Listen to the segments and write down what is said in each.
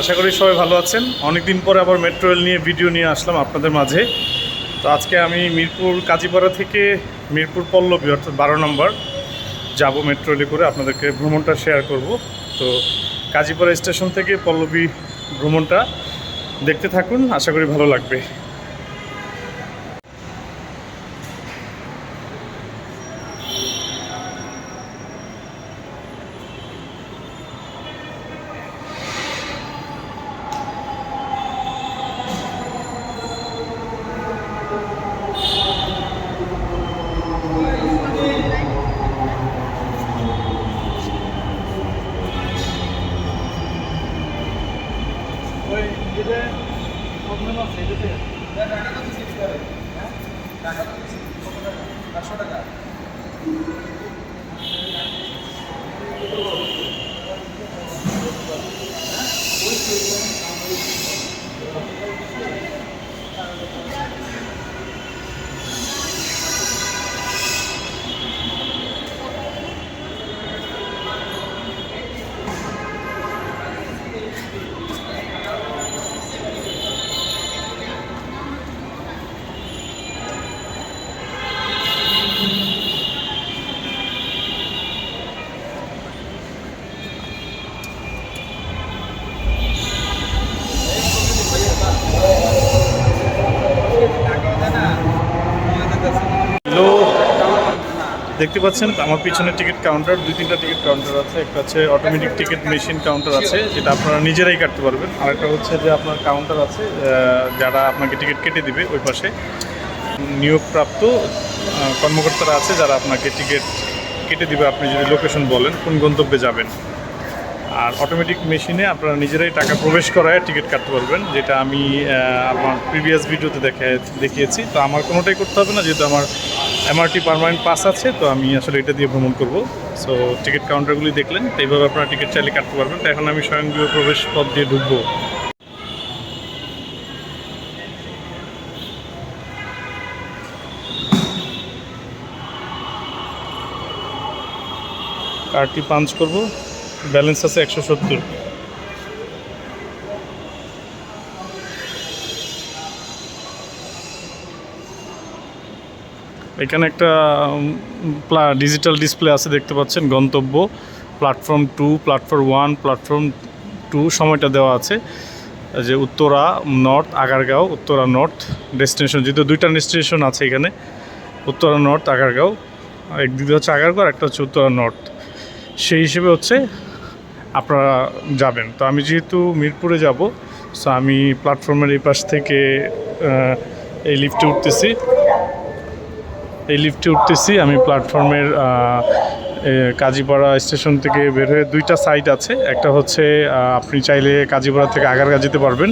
আশা করি সবাই ভালো আছেন। অনেকদিন পরে আবার মেট্রো রেল নিয়ে ভিডিও নিয়ে আসলাম আপনাদের মাঝে। তো আজকে আমি মিরপুর, কাজীপাড়া থেকে মিরপুর পল্লবী, অর্থাৎ বারো নম্বর, যাব মেট্রো রেলে করে আপনাদেরকে ভ্রমণটা শেয়ার করব। তো কাজীপাড়া স্টেশন থেকে পল্লবী ভ্রমণটা দেখতে থাকুন, আশা করি ভালো লাগবে। দেখতে পাচ্ছেন, আমার পিছনে টিকিট কাউন্টার, দুই তিনটা টিকিট কাউন্টার আছে। একটা হচ্ছে অটোমেটিক টিকিট মেশিন কাউন্টার আছে, যেটা আপনারা নিজেরাই কাটতে পারবেন। আরেকটা হচ্ছে যে আপনার কাউন্টার আছে যারা আপনাকে টিকিট কেটে দিবে ওই পাশে। নিয়োগপ্রাপ্ত কর্মকর্তারা আছে যারা আপনাকে টিকিট কেটে দিবে। আপনি যদি লোকেশন বলেন, কোন গন্তব্যে যাবেন? আর অটোমেটিক মেশিনে আপনারা নিজেরাই টাকা প্রবেশ করায় টিকিট কাটতে পারবেন, যেটা আমি আমার প্রিভিয়াস ভিডিওতে দেখে, দেখিয়েছি। তো আমার কোনোটাই করতে হবে না, যেহেতু আমার এমআরটি পারমানেন্ট পাস আছে, তো আমি আসলে এটা দিয়ে ভ্রমণ করব। সো টিকিট কাউন্টারগুলি দেখলেন, তো এইভাবে আপনারা টিকিট চাইলে কাটতে পারবেন। তো এখন আমি স্বয়ংক্রিয় প্রবেশ পথ দিয়ে ঢুকবো। কার্ডটি পাঞ্চ করব। ব্যালেন্স আছে একশো সত্তর। এখানে একটা ডিজিটাল ডিসপ্লে আছে দেখতে পাচ্ছেন, গন্তব্য। Platform two platform one platform two সময়টা দেওয়া আছে। যে Uttara North Agargaon, Uttara North destination যেহেতু দুইটা ডেস্টিনেশন আছে এখানে, উত্তরা নর্থ আগারগাঁও। একদিকে হচ্ছে আগারগাঁও আর একটা হচ্ছে উত্তরা নর্থ সেই হিসেবে হচ্ছে আপনারা যাবেন। তো আমি যেহেতু মিরপুরে যাব সো আমি প্ল্যাটফর্মের এই পাশ থেকে এই লিফটে উঠতেছি। এই লিফটে উঠতেছি, আমি প্ল্যাটফর্মের কাজীপাড়া স্টেশন থেকে বের হয়ে দুইটা সাইট আছে। একটা হচ্ছে আপনি চাইলে কাজীপাড়া থেকে আগারগা যেতে পারবেন।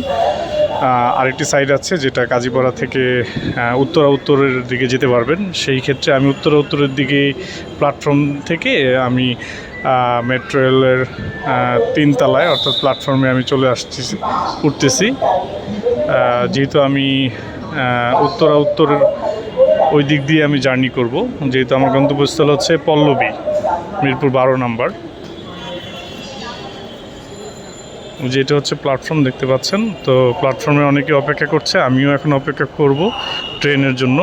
আরেকটি সাইড আছে যেটা কাজীপাড়া থেকে উত্তরা উত্তরের দিকে যেতে পারবেন। সেই ক্ষেত্রে আমি উত্তরা উত্তরের দিকে প্ল্যাটফর্ম থেকে আমি মেট্রো রেলের তিনতলায় অর্থাৎ প্ল্যাটফর্মে আমি চলে আসছি, উঠতেছি। যেহেতু আমি উত্তরা উত্তরের ওই দিক দিয়ে আমি জার্নি করব, যেহেতু আমার গন্তব্যস্থল হচ্ছে পল্লবী, মিরপুর বারো নাম্বার। যেটা হচ্ছে প্ল্যাটফর্ম দেখতে পাচ্ছেন, তো প্ল্যাটফর্মে অনেকে অপেক্ষা করছে, আমিও এখন অপেক্ষা করব ট্রেনের জন্য।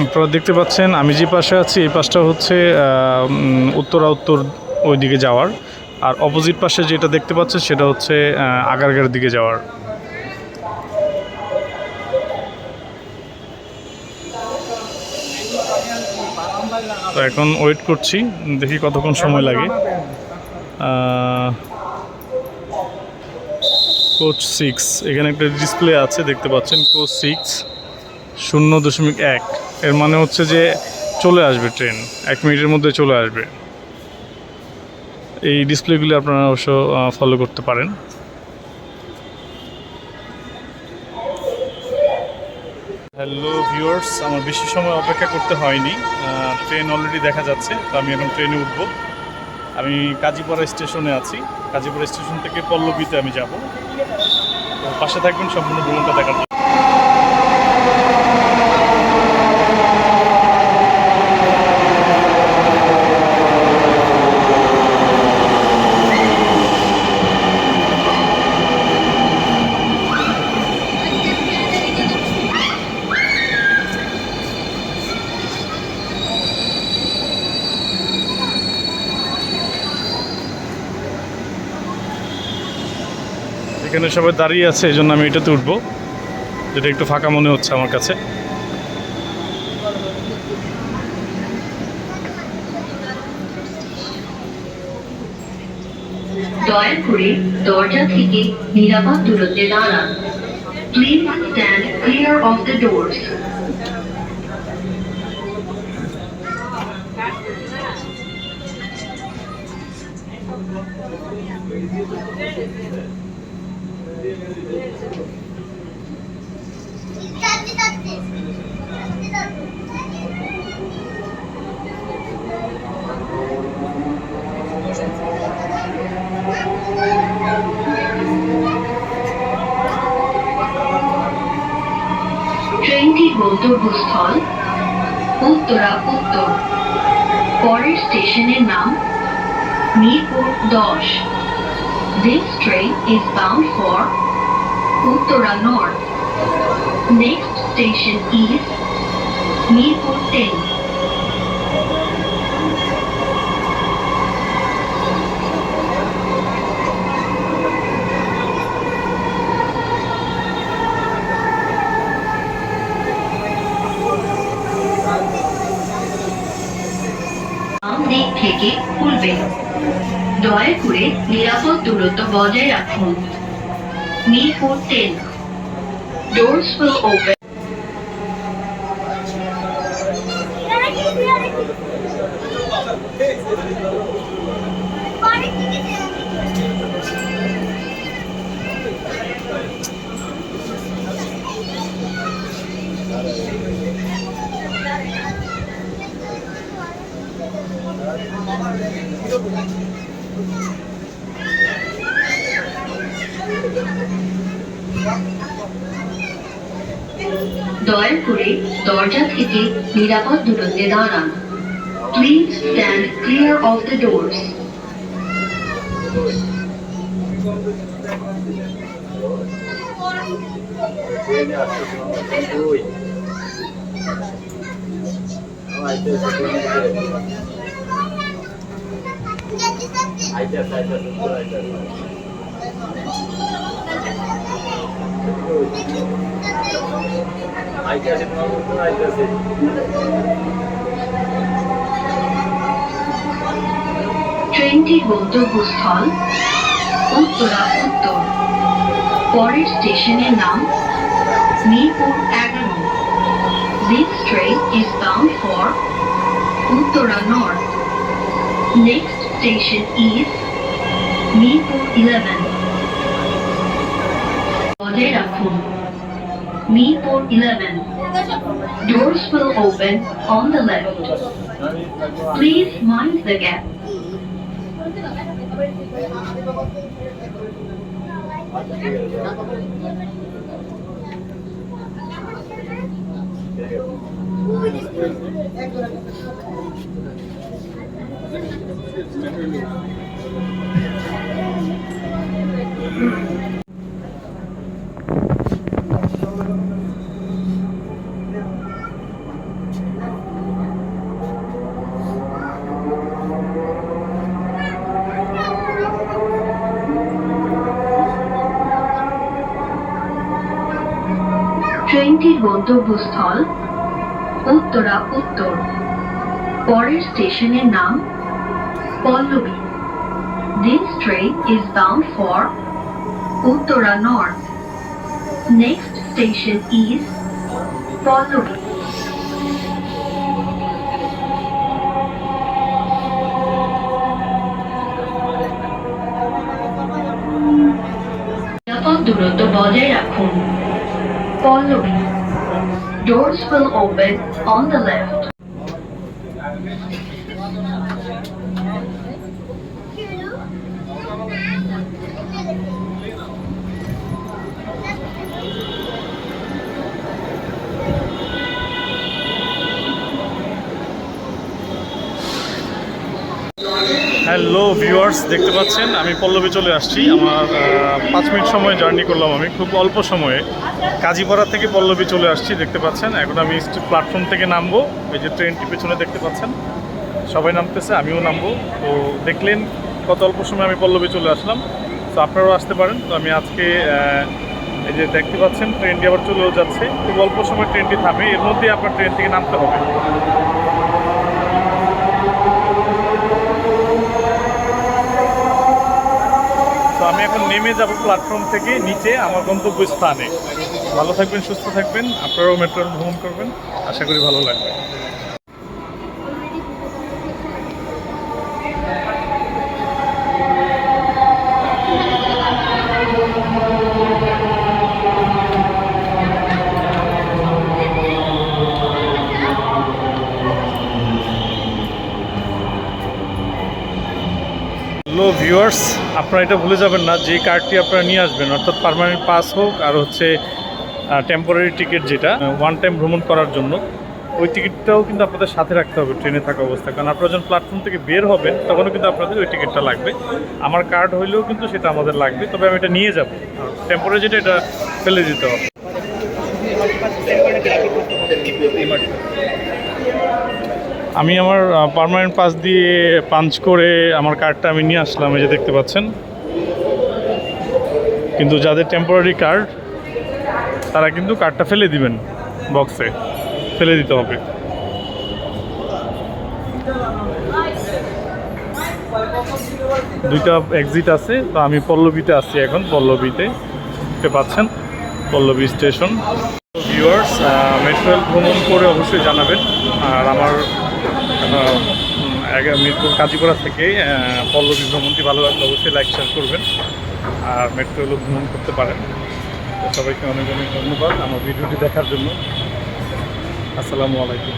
আপনারা দেখতে পাচ্ছেন, আমি যে পাশে আছি, এই পাশটা হচ্ছে উত্তরা উত্তর ওই দিকে যাওয়ার। আর অপোজিট পাশে যেটা দেখতে পাচ্ছেন, সেটা হচ্ছে আগারগাঁর দিকে যাওয়ার। তো এখন ওয়েট করছি, দেখি কতক্ষণ সময় লাগে। কোচ সিক্স এখানে একটা ডিসপ্লে আছে, দেখতে পাচ্ছেন কোচ সিক্স শূন্য দশমিক এক। এর মানে হচ্ছে যে চলে আসবে ট্রেন, এক মিনিটের মধ্যে চলে আসবে। এই ডিসপ্লেগুলি আপনারা অবশ্য ফলো করতে পারেন। হ্যালো ভিউয়ার্স আমার বেশি সময় অপেক্ষা করতে হয়নি। ট্রেন অলরেডি দেখা যাচ্ছে, তো আমি এখন ট্রেনে উঠব। আমি কাজীপাড়া স্টেশনে আছি। কাজীপাড়া স্টেশন থেকে পল্লবীতে আমি যাব। পাশে থাকবেন, সম্পূর্ণ ভ্রমণটা দেখার এখানে সবাই দাঁড়িয়ে আছে, এই জন্য আমি এটাতে উঠবো। যেটা একটু ফাঁকা মনে হচ্ছে আমার কাছে। দয়া করে দরজা থেকে নিরাপদ দূরত্বে দাঁড়ান। Please stand clear of the doors ট্রেনটির গন্তব্যস্থল উত্তরা উত্তর পরের স্টেশনের নাম মিরপুর দশ This train is bound for Uttara North. Next station is Mirpur 10. দিক থেকে খুলবে দয়া করে নিরাপদ দূরত্ব বজায় রাখুন Mirpur ten Doors will open. দয়া করে দরজা থেকে নিরাপদ দূরত্বে দাঁড়ান। Please stand clear of the doors আইতাছে আইতাছে আইতাছে আইতাছে আইতাছে ট্রেনটির গন্তব্যস্থল উত্তরা উত্তর পরের স্টেশনের নাম মিরপুর এগারো This train is bound for Uttara North. Next station is Mipo 11. Oderaku. Mipo 11. Doors will open on the left. Please mind the gap. Thank you. ট্রেনটির গন্তব্যস্থল উত্তরা উত্তর পরের স্টেশনের নাম Pallavi This train is bound for Uttara North. Next station is Pallavi. নিরাপদ দূরত্ব বজায় রাখুন Pallavi Doors will open on the left. Hello viewers দেখতে পাচ্ছেন? আমি পল্লবী চলে আসছি। আমার পাঁচ মিনিট সময় জার্নি করলাম আমি, খুব অল্প সময়ে। কাজীপাড়া থেকে পল্লবী চলে আসছি, দেখতে পাচ্ছেন? এখন আমি প্ল্যাটফর্ম থেকে নামবো। এই যে ট্রেনটি পেছনে দেখতে পাচ্ছেন? সবাই নামতেছে, আমিও নামবো। তো দেখলেন কত অল্প সময় আমি পল্লবী চলে আসলাম। তো আপনারাও আসতে পারেন। তো আমি আজকে এই যে দেখতে পাচ্ছেন, ট্রেনটি আবার চলেও যাচ্ছে। খুব অল্প সময় ট্রেনটি থামে। এর মধ্যেই আপনার ট্রেন থেকে নামতে হবে। তো আমি এখন নেমে যাব প্ল্যাটফর্ম থেকে, নিচে আমার গন্তব্য স্থানে ভালো থাকবেন, সুস্থ থাকবেন। আপনারাও মেট্রো ভ্রমণ করবেন। আশা করি ভালো লাগবে। ভিউয়ার্স আপনারা এটা ভুলে যাবেন না, যে কার্ডটি আপনারা নিয়ে আসবেন, অর্থাৎ পার্মানেন্ট পাস হোক আর হচ্ছে টেম্পোরারি টিকিট যেটা ওয়ান টাইম ভ্রমণ করার জন্য, ওই টিকিটটাও কিন্তু আপনাদের সাথে রাখতে হবে ট্রেনে থাকা অবস্থায়। কারণ আপনারা যখন প্ল্যাটফর্ম থেকে বের হবেন, তখনও কিন্তু আপনাদের ওই টিকিটটা লাগবে। আমার কার্ড হইলেও কিন্তু সেটা আমাদের লাগবে, তবে আমি এটা নিয়ে যাব। টেম্পোরারি যেটা, এটা ফেলে দিতে হবে। আমি আমার পার্মানেন্ট পাস দিয়ে পাঞ্চ করে আমার কার্ডটা আমি নিয়ে আসলাম, এই যে দেখতে পাচ্ছেন। কিন্তু যাদের টেম্পোরারি কার্ড তারা কিন্তু কার্ডটা ফেলে দিবেন বক্সে ফেলে দিতে হবে। দুইটা এক্সিট আছে, তো আমি পল্লবীতে আছি এখন, পল্লবীতে। পাচ্ছেন, পল্লবী স্টেশন ভিউয়ার্স মেট্রোয়েল ভ্রমণ করে অবশ্যই জানাবেন। আর আমার মিরপুর কাজীপাড়া থেকে পল্লবী ভ্রমণটি ভালো লাগলে অবশ্যই লাইক শেয়ার করবেন আর মেট্রো রেলও ভ্রমণ করতে পারেন। তো সবাইকে অনেক অনেক ধন্যবাদ আমার ভিডিওটি দেখার জন্য। আসসালামু আলাইকুম।